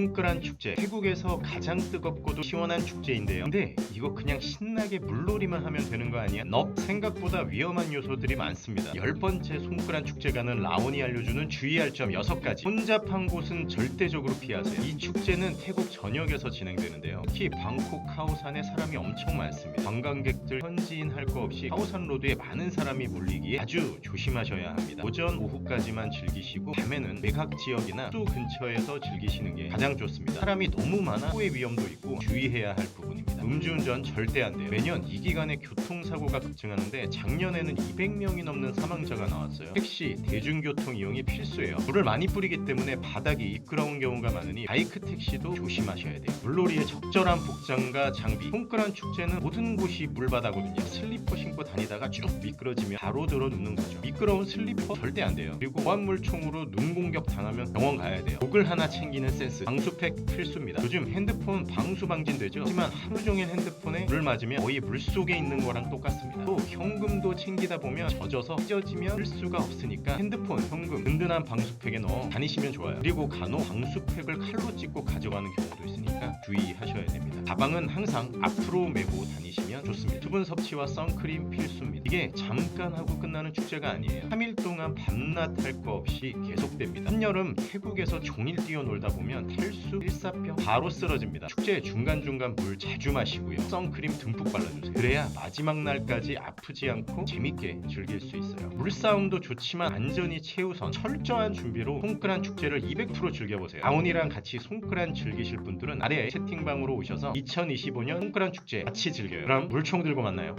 송크란 축제 태국에서 가장 뜨겁고도 시원한 축제인데요. 근데 이거 그냥 신나게 물놀이만 하면 되는 거 아니야? 넙 생각보다 위험한 요소들이 많습니다. 열 번째 송크란 축제 가는 라온이 알려주는 주의할 점 6가지. 혼잡한 곳은 절대적으로 피하세요. 이 축제는 태국 전역에서 진행되는데요. 특히 방콕 카오산에 사람이 엄청 많습니다. 관광객들 현지인 할 거 없이 카오산 로드에 많은 사람이 몰리기에 아주 조심하셔야 합니다. 오전 오후까지만 즐기시고 밤에는 매각 지역이나 수 근처에서 즐기시는 게 가장 좋습니다. 사람이 너무 많아 호의 위험도 있고 주의해야 할 부분입니다 음주운전 절대 안 돼요. 매년 이 기간에 교통사고가 급증하는데 작년에는 200명이 넘는 사망자가 나왔어요. 택시 대중교통 이용이 필수예요. 물을 많이 뿌리기 때문에 바닥이 미끄러운 경우가 많으니 바이크 택시도 조심하셔야 돼요. 물놀이에 적절한 복장과 장비 손끄란 축제는 모든 곳이 물바다거든요. 슬리퍼 신고 다니다가 쭉 미끄러지면 바로 들어 눕는 거죠. 미끄러운 슬리퍼 절대 안 돼요. 그리고 보안물총으로 눈 공격 당하면 병원 가야 돼요. 목을 하나 챙기는 센스. 방수팩 필수입니다. 요즘 핸드폰 방수 방진되죠? 하지만 하루 종일 핸드폰에 물을 맞으면 거의 물속에 있는 거랑 똑같습니다. 또 현금도 챙기다 보면 젖어서 찢어지면 쓸 수가 없으니까 핸드폰, 현금 든든한 방수팩에 넣어 다니시면 좋아요. 그리고 간혹 방수팩을 칼로 찢고 가져가는 경우도 있으니까 주의하셔야 됩니다. 가방은 항상 앞으로 메고 다니시면 좋습니다. 수분 섭취와 선크림 필수입니다. 이게 잠깐 하고 끝나는 축제가 아니에요. 3일 동안 밤낮 할 거 없이 계속됩니다. 한여름 태국에서 종일 뛰어놀다 보면 탈수, 일사병 바로 쓰러집니다. 축제 중간중간 물 자주 마시고요. 선크림 듬뿍 발라주세요. 그래야 마지막 날까지 아프지 않고 재밌게 즐길 수 있어요. 물싸움도 좋지만 안전이 최우선. 철저한 준비로 송크란 축제를 200% 즐겨보세요. 아온이랑 같이 송크란 즐기실 분들은 아래 채팅방으로 오셔서 2025년 송크란 축제 같이 즐겨요. 그럼 물총 들고 만나요.